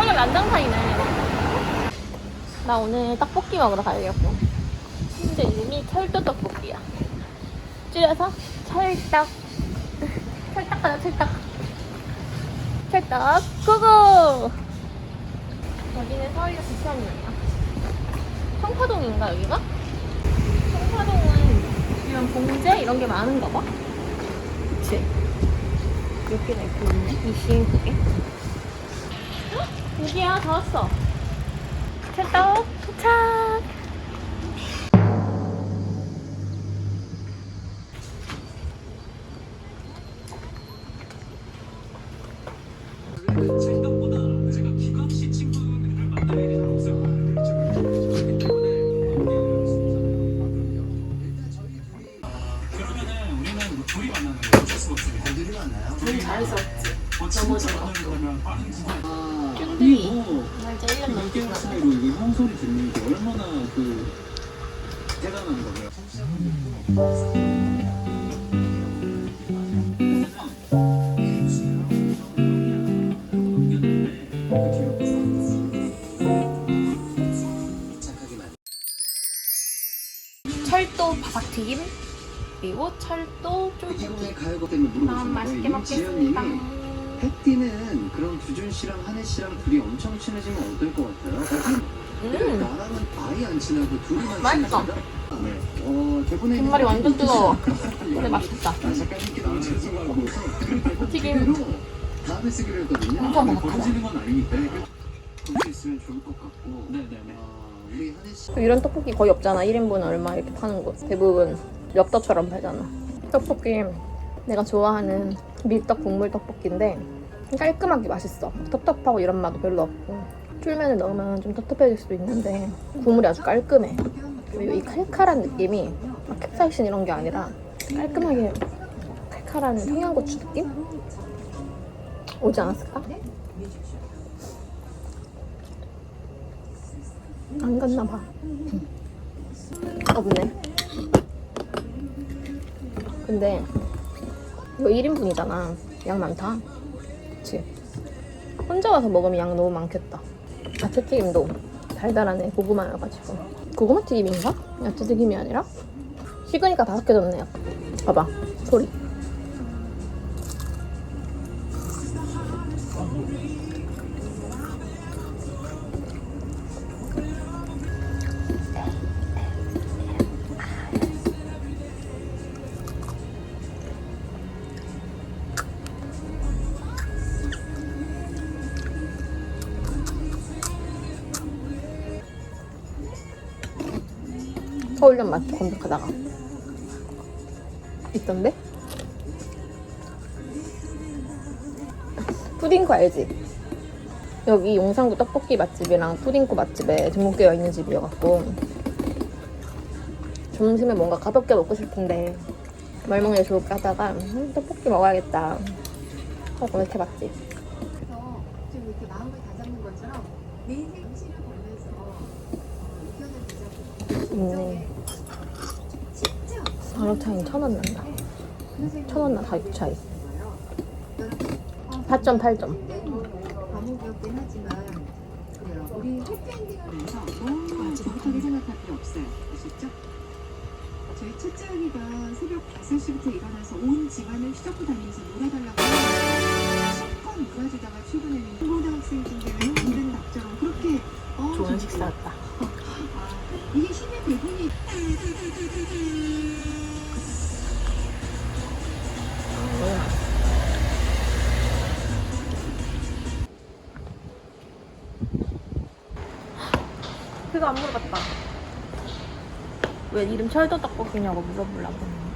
아, 서울에 난장판이네. 나 오늘 떡볶이 먹으러 가려고. 근데 이름이 철도 떡볶이야. 줄여서 철떡. 철떡 가자, 철떡. 철떡, 고고! 여기는 서울역 부천이야. 청파동인가, 여기가? 청파동은 이런 봉제 이런 게 많은가 봐. 그치? 몇 개나 이렇게 있네? 이 시인 두 개. 헉, 여기야, 다 왔어. 철떡 도착! 둘이 없습니다. 둘이 만나요? 둘이 좋아. 그러면 빠른 시간. 아, 쫀득이. 이거 날짜 1년 넘게 6개월 지났어. 사이로 이거 형 소리 듣는 게 얼마나 그 대단한 거예요. 철도 바삭튀김 그리고 철도 가요거 때문에 아, 물어보신 맛있게. 지연님이 먹겠습니다 햇띠는 그럼 주준 씨랑 한혜 씨랑 둘이 엄청 친해지면 어떨 것 같아요? 음 나랑은 아예 안 친하고 둘이만 맛있어. 친해진다? 네. 어, 대본에 김말이 완전 뜨거워 근데 맛있다 아, 이렇게 너무 죄송하고 그 튀김. 그대로 다음에 쓰기로 했거든요. 엄청 네, 바삭하다. 버려지는 건 아니니까. 거기 있으면 좋을 것 같고. 네네네. 아, 우리 한혜 씨. 이런 떡볶이 거의 없잖아 1인분 얼마 이렇게 파는 거 대부분 엽떡처럼 팔잖아 떡볶이 내가 좋아하는 밀떡 국물 떡볶이인데 깔끔하게 맛있어 텁텁하고 이런 맛도 별로 없고 풀면을 넣으면 좀 텁텁해질 수도 있는데 국물이 아주 깔끔해 그리고 이 칼칼한 느낌이 막 캡사이신 이런 게 아니라 깔끔하게 칼칼한 청양고추 느낌? 오지 않았을까? 안 갔나 봐. 없네. 근데 이거 1인분이잖아. 양 많다. 그치? 혼자 와서 먹으면 양 너무 많겠다. 야채튀김도 달달하네. 고구마여가지고. 고구마 튀김인가? 야채튀김이 아니라? 식으니까 바삭해졌네요. 봐봐. 소리. 서울역 맛집 검색하다가 있던데? 푸딩코 알지? 여기 용산구 떡볶이 맛집이랑 푸딩코 맛집에 등록되어 있는 집이어갖고 점심에 뭔가 가볍게 먹고 싶은데 뭘 먹는 게 좋을까 하다가 음, 떡볶이 먹어야겠다 하고 검색해봤지 그래서 좀 이렇게 마음을 다잡는 것처럼 내 인생 시를 걸면서 어, 이겨낸 대자보 있네 진짜 바로 차이 천원 난다 그런 천원 나 가격 차이 거예요. 4.8점 과묵이었긴 하지만 그래요. 우리 해피엔딩을 위해서 너무 정확하게 생각할 필요 없어요. 아셨죠? 저희 첫째 아기가 새벽 5시부터 일어나서 온 집안을 휘젓고 다니면서 놀아달라고 실컷 놀아주다가 출근했는데 중고등학생 중에는 이른 낙처럼 그렇게 어, 좋은 좀 식사였다 그거 안 물어봤다. 왜 이름 철도 떡볶이냐고 물어보려고